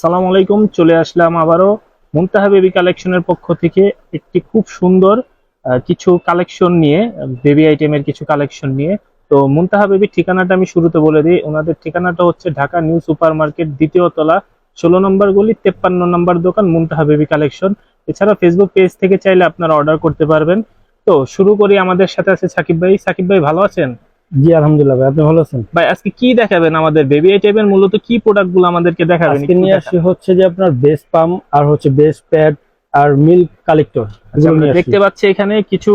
সালাম আলাইকুম, চলে আসলাম আবারও মুনতাহা বেবি কালেকশনের পক্ষ থেকে একটি খুব সুন্দর কিছু কালেকশন নিয়ে, বেবি আইটেমের কিছু কালেকশন নিয়ে। তো মুনতাহা বেবির ঠিকানাটা আমি শুরুতে বলে দিই। ওনাদের ঠিকানাটা হচ্ছে ঢাকা নিউ সুপার মার্কেট দ্বিতীয় তলা, ষোলো নম্বর গলি, তেপ্পান্ন নম্বর দোকান মুনতাহা বেবি কালেকশন। এছাড়া ফেসবুক পেজ থেকে চাইলে আপনারা অর্ডার করতে পারবেন। তো শুরু করি আমাদের সাথে আছে সাকিব ভাই। সাকিব ভাই, ভালো আছেন? জি আলহামদুলিল্লাহ ভাই আপনি ভালো আছেন? ভাই আজকে কি দেখাবেন আমাদের? বেবি আইটেমের মূলত কি প্রোডাক্টগুলো আমাদেরকে দেখাবেন? আজকে নিয়ে আসি হচ্ছে যে আপনার বেস পাম আর হচ্ছে বেস প্যাড আর মিল্ক কালেক্টর আচ্ছা, দেখতে পাচ্ছি এখানে কিছু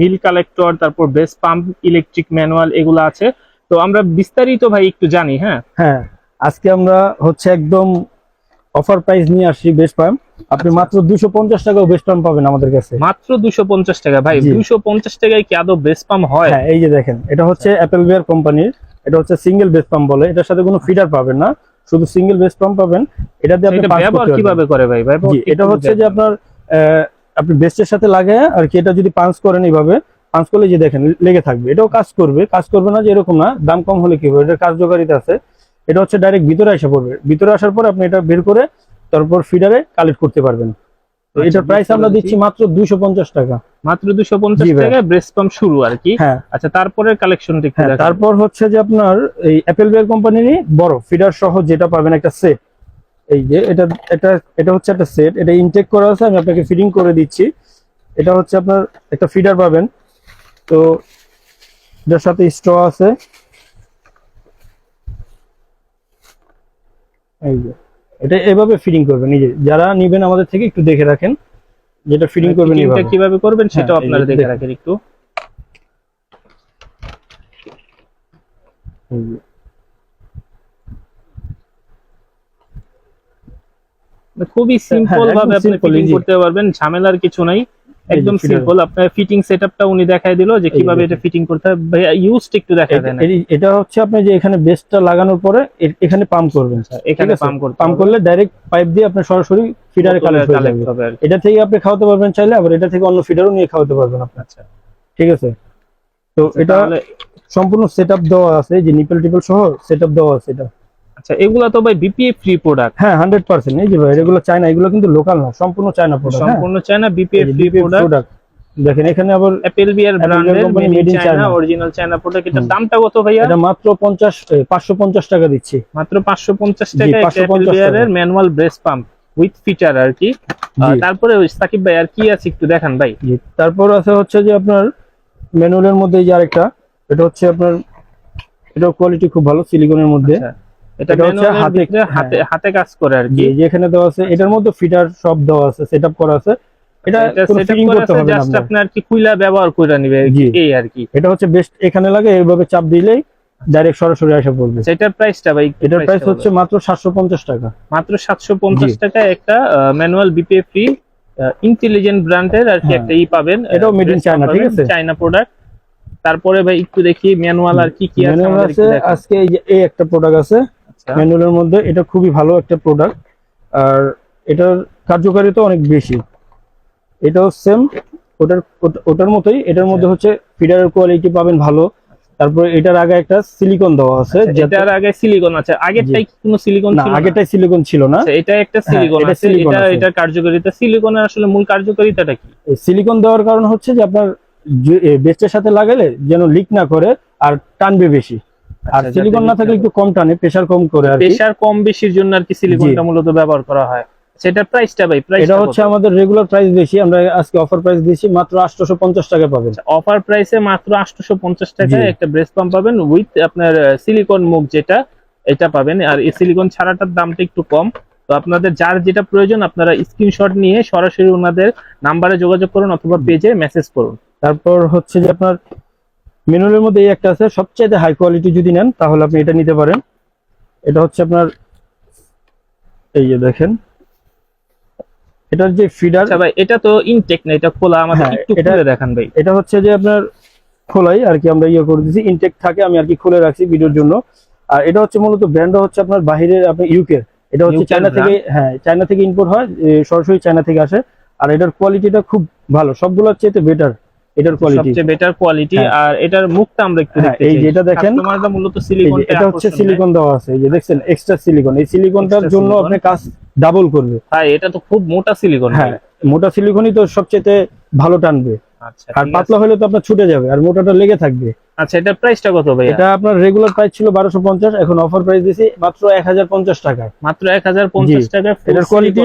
মিল কালেক্টর তারপর বেস পাম্প ইলেকট্রিক ম্যানুয়াল এগুলো আছে। তো আমরা বিস্তারিত ভাই একটু জানি হ্যাঁ? হ্যাঁ আজকে আমরা হচ্ছে একদম অফার প্রাইস নিয়ে আসছি বেস্ট পাম্প আপনি আচ্ছা। মাত্র দুশো পঞ্চাশ টাকাও বেস পাম পাবেন আমাদের কাছে। মাত্র দুশো পঞ্চাশ টাকা। ভাই। দুশো পঞ্চাশ টাকায় কি আদৌ বেস পাম্প হয়? হ্যাঁ এই যে দেখেন এটা হচ্ছে অ্যাপেল বিয়ার কোম্পানির এটা হচ্ছে সিঙ্গেল বেস পাম্প বলে। এটার সাথে কোনো ফিডার পাবেন না শুধু সিঙ্গেল বেস্ট পাম্প পাবেন। এটা দিয়ে আপনি এটা ব্যবহার কীভাবে করে ভাই? ভাই এটা হচ্ছে যে আপনার আপনি বেস্টের সাথে লাগে আর কি এটা যদি পাঞ্চ করেন এইভাবে পাঞ্চ করলে যে দেখেন লেগে থাকবে। এটাও কাজ করবে কাজ করবে না যে এরকম না দাম কম হলে কি হবে? এটার কার্যকারিতা আছে। এটা হচ্ছে ডাইরেক্ট ভিতরে এসে পড়বে। ভিতরে আসার পর আপনি এটা বের করে তারপর ফিডারে কালেক্ট করতে পারবেন। আচ্ছা, এটার প্রাইস আমরা দিচ্ছি মাত্র দুইশো পঞ্চাশ টাকা। মাত্র দুশো পঞ্চাশ জি ভাই। টাকায় ব্রেস পাম্প শুরু আর কি। হ্যাঁ। আচ্ছা তারপরের কালেকশনটা একটু হ্যাঁ তারপর হচ্ছে যে আপনার এই অ্যাপেল বিয়ার কোম্পানিরই বড়। ফিডার সহ যেটা পাবেন একটা সেট এই যে এটা এটা এটা হচ্ছে একটা সেট এটা ইনটেক করা আছে আমি আপনাকে ফিডিং করে দিচ্ছি। এটা হচ্ছে আপনার একটা ফিডার পাবেন। তো এটার সাথে স্ট্র আছে। এই যে এটা এভাবে ফিডিং করবেন নিজে যারা নিবেন আমাদের থেকে একটু দেখে রাখেন যেটা ফিডিং করবেন Fitting টা এইভাবে কীভাবে করবেন সেটাও হ্যাঁ, আপনারা দেখে রাখেন একটু। খুবই সিম্পল হ্যাঁ, ভাবে আপনি ফিটিং করতে পারবেন ঝামেলার কিছু নাই। একদম। সিম্পল আপনার ফিটিং সেটআপটা উনি দেখায় দিল যে কীভাবে এটা ফিটিং করতে হবে ইউজড একটু দেখাই দেন। এটা হচ্ছে আপনি যে এখানে বেসটা লাগানোর পরে এখানে পাম্প করবেন স্যার এখানে পাম্প করতে পাম্প করলে ডাইরেক্ট পাইপ দিয়ে আপনি সরাসরি ফিডারে কালেক্ট হয়ে যাবে। হবে এটা থেকে আপনি খাওয়াতে পারবেন চাইলে আবার এটা থেকে অন্য ফিডারও নিয়ে খাওয়াতে পারবেন আপনি। আচ্ছা। ঠিক আছে? তো এটা তাহলে সম্পূর্ণ সেটআপ দেওয়া আছে যে নিপেল টিপল সহ সেটআপ দেওয়া আছে এটা। আচ্ছা এগুলা তো ভাই বিপিএফ ফ্রি প্রোডাক্ট হ্যাঁ হান্ড্রেড পার্সেন্ট এই যে ভাই এগুলো চায়না এগুলো কিন্তু লোকাল না সম্পূর্ণ চায়না প্রোডাক্ট সম্পূর্ণ চায়না বিপিএফ ফ্রি প্রোডাক্ট দেখেন এখানে আবার অ্যাপেল বিয়ার ব্র্যান্ডের made in China original China product এটার দামটা কত ভাইয়া? এটা মাত্র পঞ্চাশ পাঁচশো পঞ্চাশ টাকা দিচ্ছি। মাত্র 550 জি, টাকা 550 Apple বিয়ারের manual breast pump with feature আর কি। তারপরে ওই সাকিব ভাই আর কি আছে একটু দেখান ভাই। তারপর আছে হচ্ছে যে আপনার ম্যানুয়ালের মধ্যে যে আরেকটা এটা হচ্ছে আপনার এটা কোয়ালিটি খুব ভালো সিলিকনের মধ্যে। আচ্ছা, এটা হচ্ছে হাতে- ভিতরে হাতে হ্যাঁ। হাতে কাজ করে আর কি। যেখানে দেওয়া আছে। এটার মধ্যে ফিটার সব দেওয়া আছে সেটআপ করা আছে। এটা ফিটিং করতে হবে জাস্ট। আপনার কি কুইলা ব্যবহার করে নিবে এই আর কি। এটা হচ্ছে বেস্ট এখানে লাগে এইভাবে চাপ দিলেই ডাইরেক্ট সরাসরি আসে পড়বে। এটার প্রাইসটা ভাই এটার প্রাইস হচ্ছে মাত্র সাতশো পঞ্চাশ টাকা। মাত্র 750 একটা ম্যানুয়াল বিপিএফ ফ্রি ইন্টেলিজেন্ট ব্র্যান্ডের আর কি হ্যাঁ। একটা ই পাবেন। এটাও ঠিক আছে? চায়না প্রোডাক্ট তারপরে ভাই একটু দেখি ম্যানুয়াল আর কি কি আছে আজকে এই একটা প্রোডাক্ট আছে। ম্যানুয়ালের মধ্যে এটা খুবই ভালো একটা প্রোডাক্ট আর এটার কার্যকারিতা অনেক বেশি। এটাও সেম ওটার ওটার মতোই। এটার মধ্যে হচ্ছে ফিডারের কোয়ালিটি পাবেন ভালো। তারপরে এটার আগে একটা সিলিকন দেওয়া আছে যাতে- এটার আগে সিলিকন আছে। আগেরটাই কোনো সিলিকন ছিল না? আগেরটাই সিলিকন ছিল না। আচ্ছা, এটা একটা সিলিকন এটা আছে। এটা এটার কার্যকারিতা সিলিকনের আসলে মূল কার্যকারিতাটা কি? সিলিকন দেওয়ার কারণ হচ্ছে যে আপনার বেস্টের সাথে লাগালে যেন লিক না করে আর টানবে বেশি। আর আচ্ছা, সিলিকন যাতে না থাকলে একটু কম টানে প্রেসার কম করে আর প্রেসার কম বেশির জন্য আর কি সিলিকনটা মূলত ব্যবহার করা হয়। সেটার প্রাইসটা ভাই প্রাইস এটা হচ্ছে আমাদের রেগুলার প্রাইস বেশি আমরা আজকে অফার প্রাইস দিয়েছি মাত্র আটশোশো পঞ্চাশ টাকা পাবেন অফার প্রাইসে মাত্র 850 টাকায় একটা ব্রেস পাম্প পাবেন উইথ আপনার সিলিকন মুখ যেটা এটা পাবেন। আর এই সিলিকন ছাড়াটার দামটা একটু কম। তো আপনাদের যার যেটা প্রয়োজন আপনারা স্ক্রিনশট নিয়ে সরাসরি ওনাদের নাম্বারে যোগাযোগ করুন অথবা পেজে মেসেজ করুন। তারপর হচ্ছে যে আপনার মেনুলের মধ্যে এই একটা আছে। সবচাইতে হাই কোয়ালিটি যদি নেন তাহলে আপনি এটা নিতে পারেন। এটা হচ্ছে আপনার এই যে দেখেন। এটার যে ফিডার আচ্ছা ভাই এটা তো ইনটেক না এটা খোলা আমাদের হ্যাঁ, একটু এটা- খুলে দেখান ভাই। এটা হচ্ছে যে আপনার খোলাই আর কি আমরা ইয়ে করে দিয়েছি ইনটেক থাকে আমি আর কি খুলে রাখছি ভিডিওর জন্য। আর এটা হচ্ছে মূলত ব্র্যান্ড হচ্ছে আপনার বাহিরের আপনি ইউকে এটা হচ্ছে চায়না থেকে হ্যাঁ চায়না থেকে ইম্পোর্ট হয় সরাসরি চায়না থেকে আসে। আর এটার কোয়ালিটিটা খুব ভালো সবগুলোর চেয়ে বেটার এটার কোয়ালিটি সবচেয়ে বেটার কোয়ালিটি হ্যাঁ। আর এটার মুখটা আমরা একটু হ্যাঁ, দেখতে এই যেটা দেখেন, কাস্টমাররা মূলত সিলিকন এটা হচ্ছে সিলিকন দেওয়া আছে এই যে দেখছেন এক্সট্রা সিলিকন এই সিলিকনটার জন্য আপনি কাজ ডাবল করবে। ভাই এটা তো খুব মোটা সিলিকন হ্যাঁ মোটা সিলিকনই তো সবচেয়ে ভালো টানবে। আচ্ছা আর পাতলা হলে তো আপনার ছুটে যাবে আর মোটাটা লেগে থাকবে। আচ্ছা এটার প্রাইসটা কত ভাই এটা আপনার রেগুলার প্রাইস ছিল বারোশো পঞ্চাশ এখন অফার প্রাইস দিয়েছি মাত্র এক হাজার পঞ্চাশ টাকায়। মাত্র এক হাজার পঞ্চাশ জি। টাকা এটার quality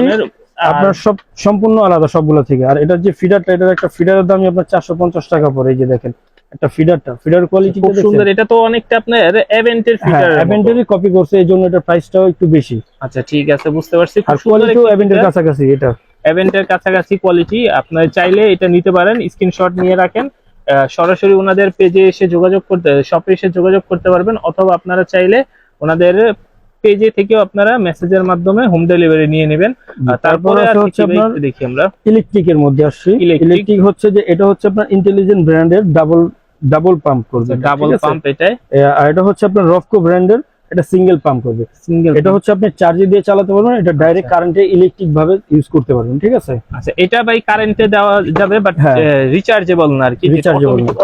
আপনার সব সম্পূর্ণ আলাদা সবগুলো থেকে। আর এটার যে ফিডারটা এটার একটা ফিডারের দামই আপনার চারশো পঞ্চাশ টাকা পড়ে এই যে দেখেন একটা ফিডারটা ফিডার কোয়ালিটি খুব সুন্দর এটা তো অনেকটা আপনার এভেন্টের ফিচার অ্যাভেন্টারই কপি করছে এই জন্য এটার প্রাইসটাও একটু বেশি। আচ্ছা ঠিক আছে বুঝতে পারছি। খুব সুন্দর কোয়ালিটিও অ্যাভেন্টার কাছাকাছি এটা। এভেন্টের কাছাকাছি কোয়ালিটি আপনার চাইলে এটা নিতে পারেন স্ক্রিনশট নিয়ে রাখেন। সরাসরি ওনাদের পেজে এসে যোগাযোগ করতে শপে এসে যোগাযোগ করতে পারবেন অথবা আপনারা চাইলে ওনাদের পেজে থেকেও আপনারা মেসেজের মাধ্যমে হোম ডেলিভারি নিয়ে নেবেন। তারপরে হচ্ছে আপনার দেখি আমরা। ইলেকট্রিকের মধ্যে আসছি। ইলেকট্রিক। হচ্ছে যে এটা হচ্ছে আপনার ইন্টেলিজেন্ট ব্র্যান্ডের ডাবল ডাবল পাম্প করবে। ডাবল পাম্প এটাই। আর এটা হচ্ছে আপনার রফকো ব্র্যান্ডের এটা সিঙ্গেল পাম্প করবে। সিঙ্গেল এটা হচ্ছে আপনি চার্জে দিয়ে চালাতে পারবেন এটা ডাইরেক্ট আচ্ছা। কারেন্টে ইলেকট্রিক ভাবে ইউজ করতে পারবেন ঠিক আছে? আচ্ছা এটা ভাই কারেন্টে দেওয়া যাবে বাট হ্যাঁ। রিচার্জেবল না আর কি না।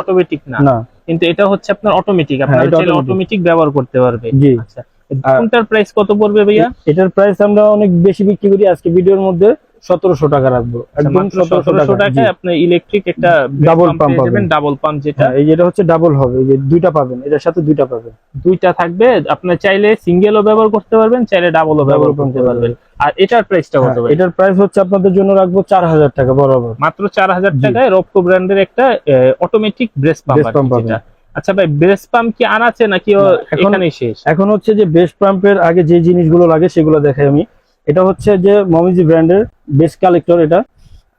অটোমেটিক না। কিন্তু এটা হচ্ছে আপনার অটোমেটিক এটা অটোমেটিক ব্যবহার করতে পারবে আচ্ছা। কোনটার প্রাইস কত পড়বে ভাইয়া? এটার প্রাইস আমরা অনেক বেশি বিক্রি করি। আজকে ভিডিওর মধ্যে সতেরোশো টাকা রাখব। একদম আচ্ছা, মাত্র সতেরোশো সতেরোশো টাকা টাকায় আপনি ইলেকট্রিক একটা pump যাবেন পাবেন। ডাবল পাম্প যেটা। হ্যাঁ, এই যেটা হচ্ছে ডাবল হবে। এই যে দুইটা পাবেন এটার সাথে দুইটা পাবেন। দুইটা থাকবে। আপনি চাইলে সিঙ্গেলও ব্যবহার করতে পারবেন চাইলে ডাবলও ব্যবহার করতে পারবেন। আর এটার প্রাইসটা কত হ্যাঁ, এটার প্রাইস হচ্ছে আপনাদের জন্য রাখব চার হাজার টাকা বরাবর। মাত্র চার হাজার। টাকায় রপকো ব্র্যান্ডের একটা অটোমেটিক ব্রেস পাম্প। যেটা। আচ্ছা ভাই ব্রেস্ট পাম্প কি আর আছে নাকি এখন- এখানেই শেষ? এখন হচ্ছে যে বেস্ট পাম্পের আগে যে জিনিসগুলো লাগে সেগুলো দেখাই আমি। এটা হচ্ছে যে মমিজি ব্র্যান্ডের বেস্ট কালেক্টর এটা।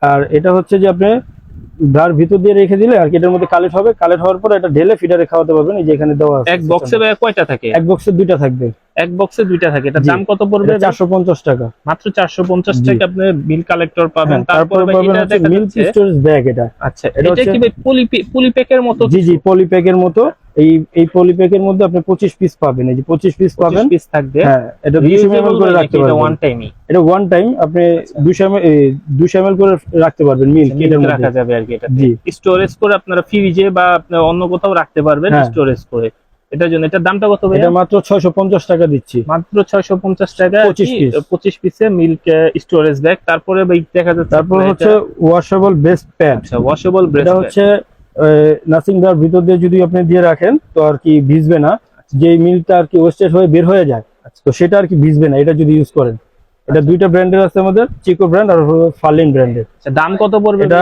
আর এটা হচ্ছে যে আপনি ব্রার ভিতর দিয়ে রেখে দিলে আর কি এটার মধ্যে কালেক্ট হবে। কালেক্ট হওয়ার পর এটা ঢেলে ফিডারে খাওয়াতে পারবেন এই যে এখানে দেওয়া আছে এক বক্সে কয়টা থাকে? এক বক্সে দুইটা থাকবে। এক বক্সে দুইটা থাকে। এটার দাম কত পড়বে ভাই? চারশো পঞ্চাশ টাকা। মাত্র চারশো পঞ্চাশ জি। টাকা আপনি বিল কালেক্টর পাবেন। হ্যাঁ, তারপরে এটা হচ্ছে দেখা মিল্ক স্টোরেজ ব্যাগ এটা। আচ্ছা এটা এটা কি ভাই পলি পলিপ্যাকের মতো জি জি পলিপ্যাকের মতো। এই এই পলিপ্যাকের মধ্যে আপনি পঁচিশ পিস পাবেন। এই যে পঁচিশ পিস পাবেন। 25 পিস থাকবে। হ্যাঁ এটা দুশো এমএল করে রাখতে পারবেন ওয়ান পারবেন। টাইমই এটা ওয়ান টাইম আপনি দুশো এমএল দুশো এমএল করে রাখতে পারবেন মিল্ক এটার রাখা মধ্যে যাবে আর কি এটা স্টোরেজ করে আপনারা ফ্রিজে বা আপনি অন্য কোথাও রাখতে পারবেন হ্যাঁ। স্টোরেজ করে। এটার জন্য এটার দামটা কত ভাই এটা মাত্র ছয়শো পঞ্চাশ টাকা দিচ্ছি। মাত্র ছয়শো পঞ্চাশ টাকা 25 piece। পঁচিশ পিসে মিল্ক স্টোরেজ ব্যাগ তারপরে ভাই দেখা যাচ্ছে তারপর হচ্ছে এটা- ওয়াশেবল বেস্ট প্যাড আচ্ছা ওয়াশেবল এটা ব্রেস্ট হচ্ছে নাসিং দার ভিতর দিয়ে যদি আপনি দিয়ে রাখেন তো আর কি ভিজবে না। যে মিল্কটা আর কি ওয়েস্টেজ হয়ে বের হয়ে যায় তো সেটা আর কি ভিজবে না এটা যদি ইউজ করেন। এটা দুইটা ব্র্যান্ডের আছে আমাদের চিকো ব্র্যান্ড আর ফার্লিন ব্র্যান্ডের আচ্ছা দাম কত পড়বে এটা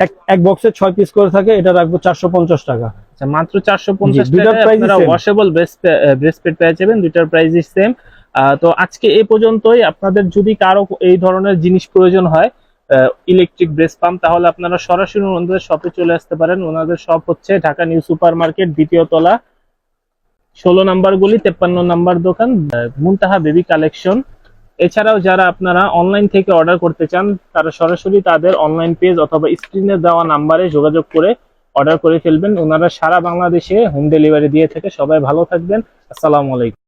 এক এক বক্সে ছয় পিস করে থাকে এটা রাখব চারশো পঞ্চাশ টাকা। আচ্ছা মাত্র চারশো পঞ্চাশ জি, দুইটার টাকায় আপনারা ওয়াশেবল ব্রেসপেড পেয়ে যাবেন দুইটার প্রাইস সেম তো আজকে এই পর্যন্তই। আপনাদের যদি কারও এই ধরনের জিনিস প্রয়োজন হয় ইলেকট্রিক ব্রেস পাম্প তাহলে আপনারা সরাসরি ওনাদের শপে চলে আসতে পারেন। ওনাদের শপ হচ্ছে ঢাকা নিউ সুপার মার্কেট দ্বিতীয় তলা ষোলো নাম্বার গলি তেপ্পান্ন নাম্বার দোকান মুনতাহা বেবি কালেকশন। এছাড়াও যারা আপনারা অনলাইন থেকে অর্ডার করতে চান তারা সরাসরি তাদের অনলাইন পেজ অথবা স্ক্রিনে দেওয়া নাম্বারে যোগাযোগ করে অর্ডার করে ফেলবেন। ওনারা সারা বাংলাদেশে হোম ডেলিভারি দিয়ে থাকে। সবাই ভালো থাকবেন। আসসালামু আলাইকুম।